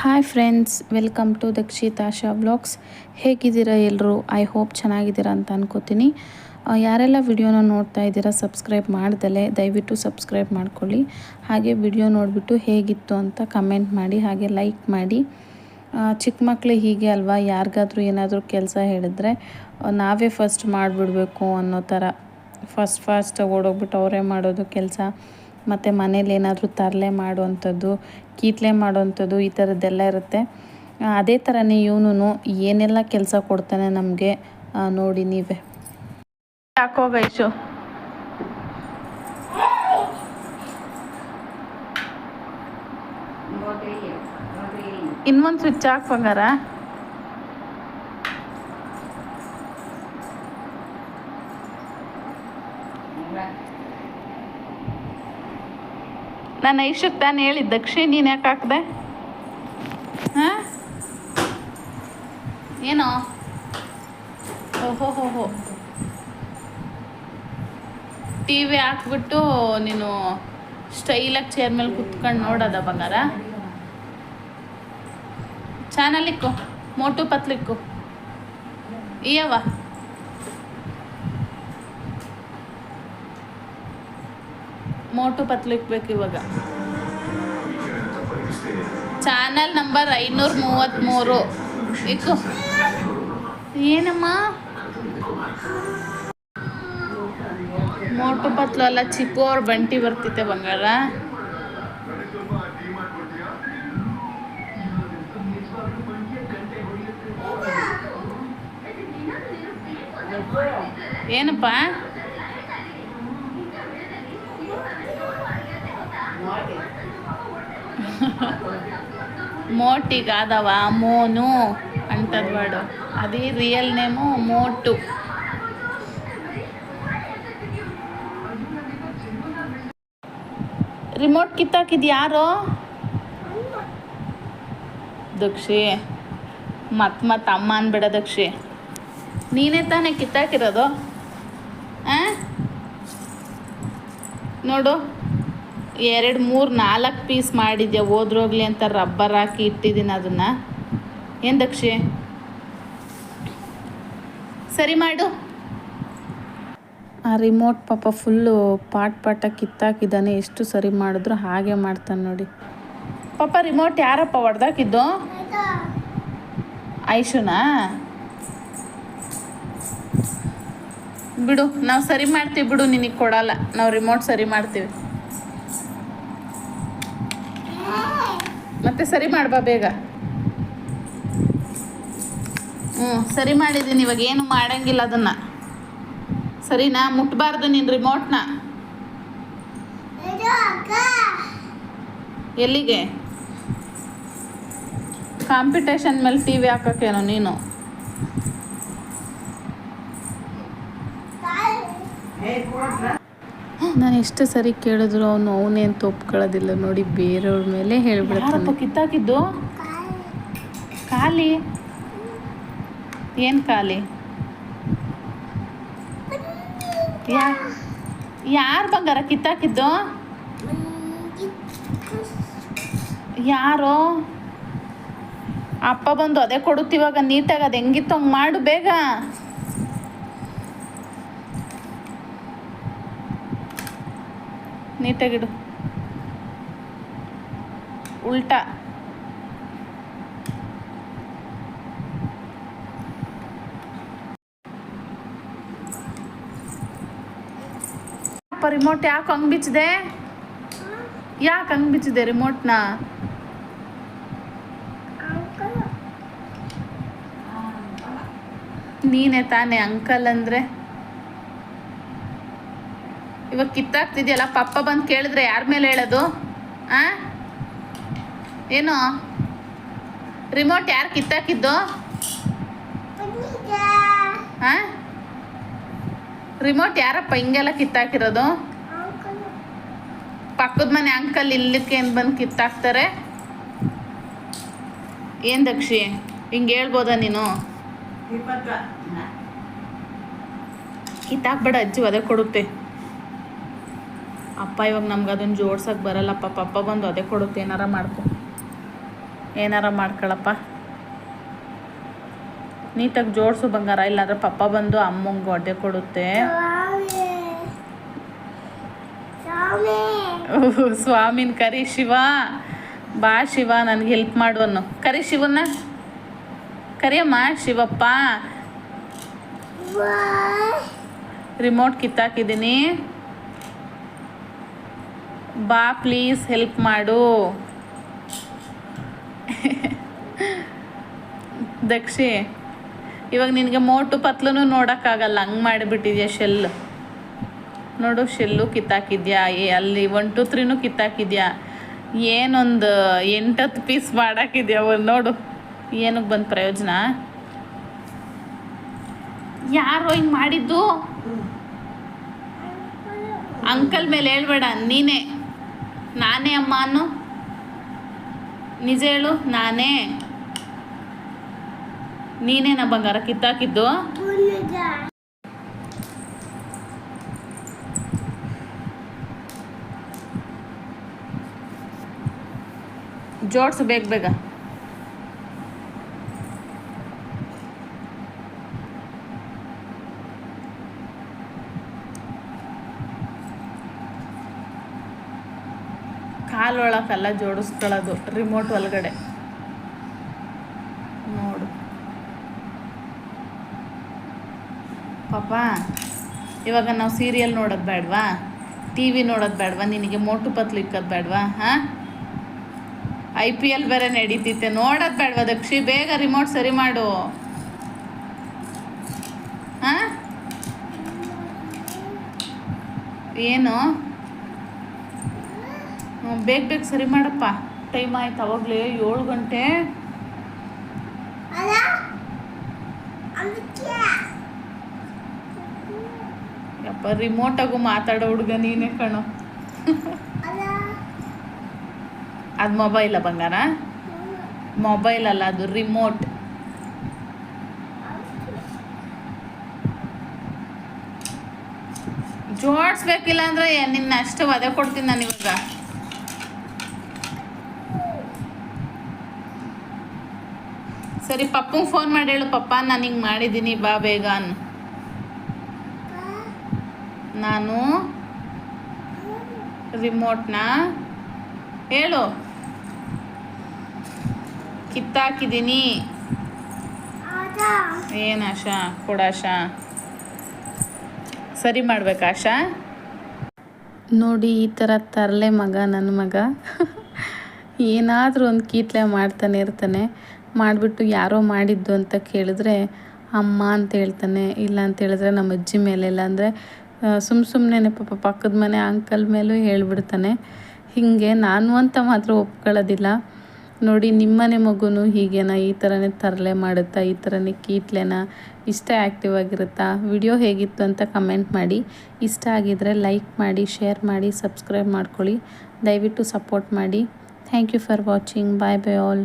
Hi friends welcome to Dakshitasha vlogs ಹೇಗಿದ್ದೀರಾ ಎಲ್ಲರೂ I hope ಚೆನ್ನಾಗಿದ್ದೀರಾ ಅಂತ ಅನ್ಕೋತೀನಿ. ಯಾರೆಲ್ಲ ವಿಡಿಯೋನ ನೋಡ್ತಾ ಇದ್ದೀರಾ ಸಬ್ಸ್ಕ್ರೈಬ್ ಮಾಡ್ದಲೇ ದಯವಿಟ್ಟು ಸಬ್ಸ್ಕ್ರೈಬ್ ಮಾಡ್ಕೊಳ್ಳಿ. ಹಾಗೆ ವಿಡಿಯೋ ನೋಡಿಬಿಟ್ಟು ಹೇಗಿತ್ತು ಅಂತ ಕಮೆಂಟ್ ಮಾಡಿ, ಹಾಗೆ ಲೈಕ್ ಮಾಡಿ. ಚಿಕ್ಕ ಮಕ್ಕಳು ಹೀಗೆ ಅಲ್ವಾ? ಯಾರಿಗಾದ್ರೂ ಏನಾದರೂ ಕೆಲಸ ಹೇಳಿದ್ರೆ ನಾವೇ ಫಸ್ಟ್ ಮಾಡಿಬಿಡ್ಬೇಕು ಅನ್ನೋ ಥರ. ಫಸ್ಟ್ ಫಸ್ಟ್ ಓಡೋಗ್ಬಿಟ್ಟು ಅವರೇ ಮಾಡೋದು ಕೆಲಸ. ಮತ್ತು ಮನೇಲಿ ಏನಾದರೂ ತರಲೆ ಮಾಡುವಂಥದ್ದು ಕೀಟ್ಲೆ ಮಾಡುವಂಥದ್ದು ಈ ಥರದ್ದೆಲ್ಲ ಇರುತ್ತೆ. ಅದೇ ಥರನೇ ಇವನು ಏನೆಲ್ಲ ಕೆಲಸ ಕೊಡ್ತಾನೆ ನಮಗೆ ನೋಡಿ ನೀವೇ. ಯಾಕೋ ಗೈಸು ಇನ್ನೊಂದು ಸ್ವಿಚ್ ಹಾಕ್ ನಾನು ಐಶಕ್ ತಾನು ಹೇಳಿದ್ದ ದಕ್ಷಿಣ ನೀನು ಯಾಕೆ ಹಾಕ್ದೆ? ಹಾಂ? ಏನೋ? ಓಹೋ ಹೋ ಹೋ ಟಿ ವಿ ಹಾಕ್ಬಿಟ್ಟು ನೀನು ಸ್ಟೈಲಾಗಿ ಚೇರ್ ಮೇಲೆ ಕುತ್ಕೊಂಡು ನೋಡೋದ ಬಂಗಾರ? ಚಾನಲ್ ಇಕ್ಕು, ಮೋಟು ಪತ್ಲಿಕ್ಕು. ಇಯವ ಮೋಟು ಪತ್ಲು ಇಕ್ಬೇಕು ಇವಾಗ. ಚಾನಲ್ ನಂಬರ್ ಐನೂರ ಮೂವತ್ತ್ಮೂರು ಇಕ್ಕು. ಏನಮ್ಮ? ಮೋಟು ಪತ್ಲು ಅಲ್ಲ, ಚಿಕ್ಕು ಅವ್ರ ಬಂಟಿ ಬರ್ತಿತ್ತೆ ಬಂಗಾರ. ಏನಪ್ಪ? ಮೋಟಿಗಾದವ, ಮೋನು ಅಂತದ್ ವರ್ಡು ಅದೇ ರಿಯಲ್ ನೇಮು ಮೋಟು. ರಿಮೋಟ್ ಕಿತ್ತಾಕಿದ್ ಯಾರೋ? ದಕ್ಷಿ. ಮತ್ ಮತ್ ಅಮ್ಮ ಅನ್ಬೇಡ ದಕ್ಷಿ. ನೀನೇ ತಾನೇ ಕಿತ್ತಾಕಿರೋದು? ನೋಡು. ಎರಡು, ಮೂರು, ನಾಲ್ಕು ಪೀಸ್ ಮಾಡಿದ್ಯಾ? ಹೋದ್ರೋಗ್ಲಿ ಅಂತ ರಬ್ಬರ್ ಹಾಕಿ ಇಟ್ಟಿದ್ದೀನಿ ಅದನ್ನು. ಏನು ದಕ್ಷಿ? ಸರಿ ಮಾಡು. ಆ ರಿಮೋಟ್ ಪಾಪ ಫುಲ್ಲು ಪಾಟ್ ಪಾಟ ಕಿತ್ತಾಕಿದ್ದಾನೆ. ಎಷ್ಟು ಸರಿ ಮಾಡಿದ್ರು ಹಾಗೆ ಮಾಡ್ತಾನೆ ನೋಡಿ. ಪಾಪ ರಿಮೋಟ್ ಯಾರಪ್ಪ ಹೊಡೆದಾಕಿದ್ದು? ಐಶುನಾ? ಬಿಡು, ನಾವು ಸರಿ ಮಾಡ್ತೀವಿ ಬಿಡು, ನಿನಗೆ ಕೊಡಲ್ಲ. ನಾವು ರಿಮೋಟ್ ಸರಿ ಮಾಡ್ತೀವಿ. ಮತ್ತೆ ಸರಿ ಮಾಡ್ಬಾ ಬೇಗ. ಹ್ಞೂ ಸರಿ ಮಾಡಿದ್ದೀನಿ ಇವಾಗ ಏನು ಮಾಡಂಗಿಲ್ಲ ಅದನ್ನು. ಸರಿನಾ? ಮುಟ್ಬಾರ್ದು ನೀನು ರಿಮೋಟ್ನ ಎಲ್ಲಿಗೆ? ಕಾಂಪಿಟೇಷನ್ ಮೇಲೆ ಟಿ ವಿ ಹಾಕೋಕ್ಕೇನೋ ನೀನು? ನಾನು ಎಷ್ಟು ಸರಿ ಕೇಳಿದ್ರು ಅವನು ಅವನೇನು ತೊಪ್ಕೊಳ್ಳೋದಿಲ್ಲ ನೋಡಿ ಬೇರೆಯವ್ರ ಮೇಲೆ ಹೇಳ್ಬಿಡ್ತಾನೆ. ಕಿತ್ತಾಕಿದ್ದು? ಖಾಲಿ ಏನು ಖಾಲಿ ಯಾ, ಯಾರು ಬಂಗಾರ ಕಿತ್ತಾಕಿದ್ದು? ಯಾರೋ? ಅಪ್ಪ ಬಂದು ಅದೇ ಕೊಡುತ್ತಿವಾಗ ನೀಟಾಗಿ ಅದು ಹೆಂಗಿತ್ತು ಹಂಗೆ ಮಾಡು ಬೇಗ. ನೀಟಾಗಿಡು. ಉಲ್ಟಾ. ಅಪ್ಪ ರಿಮೋಟ್ ಯಾಕೆ ಹಂಗೆ ಬಿಚ್ಚಿದೆ? ಯಾಕೆ ಹಂಗೆ ಬಿಚ್ಚಿದೆ ರಿಮೋಟ್ನ ನೀನೇ ತಾನೇ ಅಂಕಲ್ ಅಂದರೆ? ಇವಾಗ ಕಿತ್ತಾಗ್ತಿದ್ಯಲ್ಲ ಪಪ್ಪ ಬಂದು ಕೇಳಿದ್ರೆ ಯಾರ ಮೇಲೆ ಹೇಳೋದು? ಆ? ಏನು? ರಿಮೋಟ್ ಯಾರು ಕಿತ್ತಾಕಿದ್ದು? ಆ? ರಿಮೋಟ್ ಯಾರಪ್ಪ ಹಿಂಗೆಲ್ಲ ಕಿತ್ತಾಕಿರೋದು? ಪಕ್ಕದ ಮನೆ ಅಂಕಲ್ ಇಲ್ಲಕ್ಕೆ ಏನು ಬಂದು ಕಿತ್ತಾಕ್ತಾರೆ? ಏನು ದಕ್ಷಿ ಹಿಂಗೆ ಹೇಳ್ಬೋದಾ ನೀನು? ಕಿತ್ತಾಕ್ಬೇಡ ಅಜ್ಜಿ ಅದೇ ಕೊಡುತ್ತೆ. ಅಪ್ಪ ಇವಾಗ ನಮ್ಗೆ ಅದನ್ನು ಜೋಡ್ಸೋಕ್ಕೆ ಬರಲ್ಲಪ್ಪ ಪಪ್ಪ ಬಂದು ಅದೇ ಕೊಡುತ್ತೆ ಏನಾರ ಮಾಡ್ಕೊ. ಏನಾರ ಮಾಡ್ಕೊಳಪ್ಪ. ನೀಟಾಗಿ ಜೋಡಿಸು ಬಂಗಾರ ಇಲ್ಲಾಂದ್ರೆ ಪಪ್ಪ ಬಂದು ಅಮ್ಮಂಗೆ ಒಡೆ ಕೊಡುತ್ತೆ. ಸ್ವಾಮಿನ ಕರಿ ಶಿವ. ಬಾ ಶಿವ ನನಗೆ ಹೆಲ್ಪ್ ಮಾಡು ಅನ್ನು. ಕರಿ ಶಿವನ ಕರಿಯಮ್ಮ ಶಿವಪ್ಪ. ರಿಮೋಟ್ ಕಿತ್ತಾಕಿದ್ದೀನಿ. ಬಾ ಪ್ಲೀಸ್ ಹೆಲ್ಪ್ ಮಾಡು. ದಕ್ಷಿ, ಇವಾಗ ನಿನಗೆ ಮೋಟು ಪತ್ಲೂ ನೋಡೋಕ್ಕಾಗಲ್ಲ, ಹಂಗೆ ಮಾಡಿಬಿಟ್ಟಿದ್ಯಾ ಶೆಲ್ ನೋಡು, ಶೆಲ್ಲು ಕಿತ್ತಾಕಿದ್ಯಾ, ಏ, ಅಲ್ಲಿ ಒನ್ ಟು ತ್ರೀನೂ ಕಿತ್ತಾಕಿದ್ಯಾ. ಏನೊಂದು ಎಂಟತ್ತು ಪೀಸ್ ಮಾಡಾಕಿದ್ಯಾ ಒಂದು ನೋಡು. ಏನಕ್ಕೆ ಬಂದು ಪ್ರಯೋಜನ? ಯಾರೋ ಹಿಂಗೆ ಮಾಡಿದ್ದು? ಅಂಕಲ್ ಮೇಲೆ ಹೇಳ್ಬೇಡ, ನೀನೇ. ನಾನೇ ಅಮ್ಮ ಅನ್ನು ನಿಜ ಹೇಳು ನಾನೇ. ನೀನೇನ ಬಂಗಾರ ಕಿತ್ತಾಕಿದ್ದು? ಜೋಡ್ಸು ಬೇಗ ಬೇಗ. ಕಾಲೊಳಕಲ್ಲ ಜೋಡಿಸ್ಕೊಳ್ಳೋದು ರಿಮೋಟ್ ಒಳಗಡೆ. ನೋಡು. ಪಾಪ, ಇವಾಗ ನಾವು ಸೀರಿಯಲ್ ನೋಡೋದು ಬೇಡವಾ ಟಿ ವಿ ನೋಡೋದು ಬೇಡವಾ ನಿನಗೆ ಮೋಟು ಪತ್ಲು ಇಕ್ಕೋದು ಬೇಡವಾ ಹಾಂ? ಐ ಪಿ ಎಲ್ ಬೇರೆ ನಡೀತಿತ್ತೆ ನೋಡೋದು ಬೇಡವಾ ದಕ್ಷಿ? ಬೇಗ ರಿಮೋಟ್ ಸರಿ ಮಾಡು. ಹಾಂ? ಏನು? ಬೇಗ ಬೇಗ ಸರಿ ಮಾಡಪ್ಪ. ಟೈಮ್ ಆಯ್ತು ಅವಾಗಲೇ ಏಳು ಗಂಟೆ. ಯಪ್ಪ ರಿಮೋಟಾಗೂ ಮಾತಾಡೋ ಹುಡುಗ ನೀನೇ ಕಣೋ. ಅದು ಮೊಬೈಲ ಬಂಗಾರ? ಮೊಬೈಲ್ ಅಲ್ಲ ಅದು ರಿಮೋಟ್ ಜೋಡಿಸ್ಬೇಕಿಲ್ಲ ಅಂದ್ರೆ ನಿನ್ನ ಅಷ್ಟು ವದೆ ಕೊಡ್ತೀನಿ ನಾನು ಇವಾಗ. ಸರಿ ಪಪ್ಪಂಗೆ ಫೋನ್ ಮಾಡಿ ಹೇಳು, ಪಪ್ಪ, ನಾನು ಹಿಂಗೆ ಮಾಡಿದ್ದೀನಿ ಬಾ ಬೇಗ ನಾನು ರಿಮೋಟ್ನ ಹೇಳು. ಕಿತ್ತಾಕಿದ್ದೀನಿ ಏನು ಆಶಾ? ಕೊಡಾಶಾ ಸರಿ ಮಾಡ್ಬೇಕು, ಆಶಾ. ನೋಡಿ, ಈ ಥರ ತರಲೆ ಮಗ ನನ್ನ ಮಗ. ಏನಾದರೂ ಒಂದು ಕೀಟ್ಲೆ ಮಾಡ್ತಾನೆ ಇರ್ತಾನೆ. ಮಾಡಿಬಿಟ್ಟು ಯಾರೋ ಮಾಡಿದ್ದು ಅಂತ ಕೇಳಿದ್ರೆ ಅಮ್ಮ ಅಂತ ಹೇಳ್ತಾನೆ, ಇಲ್ಲ ಅಂತ ಹೇಳಿದ್ರೆ ನಮ್ಮ ಅಜ್ಜಿ ಮೇಲೆ ಇಲ್ಲ ಅಂದರೆ ಸುಮ್ಮ ಸುಮ್ಮನೆ ಪಾಪ ಪಕ್ಕದ ಮನೆ ಅಂಕಲ್ ಮೇಲೂ ಹೇಳ್ಬಿಡ್ತಾನೆ. ಹೀಗೆ ನಾನು ಅಂತ ಮಾತ್ರ ಒಪ್ಕೊಳ್ಳೋದಿಲ್ಲ. ನೋಡಿ, ನಿಮ್ಮನೆ ಮಗುನು ಹೀಗೇನ, ಈ ಥರನೇ ತರಲೆ ಮಾಡುತ್ತಾ, ಈ ಥರನೇ ಕೀಟ್ಲೇನ, ಇಷ್ಟ ಆ್ಯಕ್ಟಿವ್ ಆಗಿರುತ್ತಾ? ವಿಡಿಯೋ ಹೇಗಿತ್ತು ಅಂತ ಕಮೆಂಟ್ ಮಾಡಿ. ಇಷ್ಟ ಆಗಿದರೆ ಲೈಕ್ ಮಾಡಿ ಶೇರ್ ಮಾಡಿ ಸಬ್ಸ್ಕ್ರೈಬ್ ಮಾಡ್ಕೊಳ್ಳಿ. ದಯವಿಟ್ಟು ಸಪೋರ್ಟ್ ಮಾಡಿ. Thank you for watching bye bye all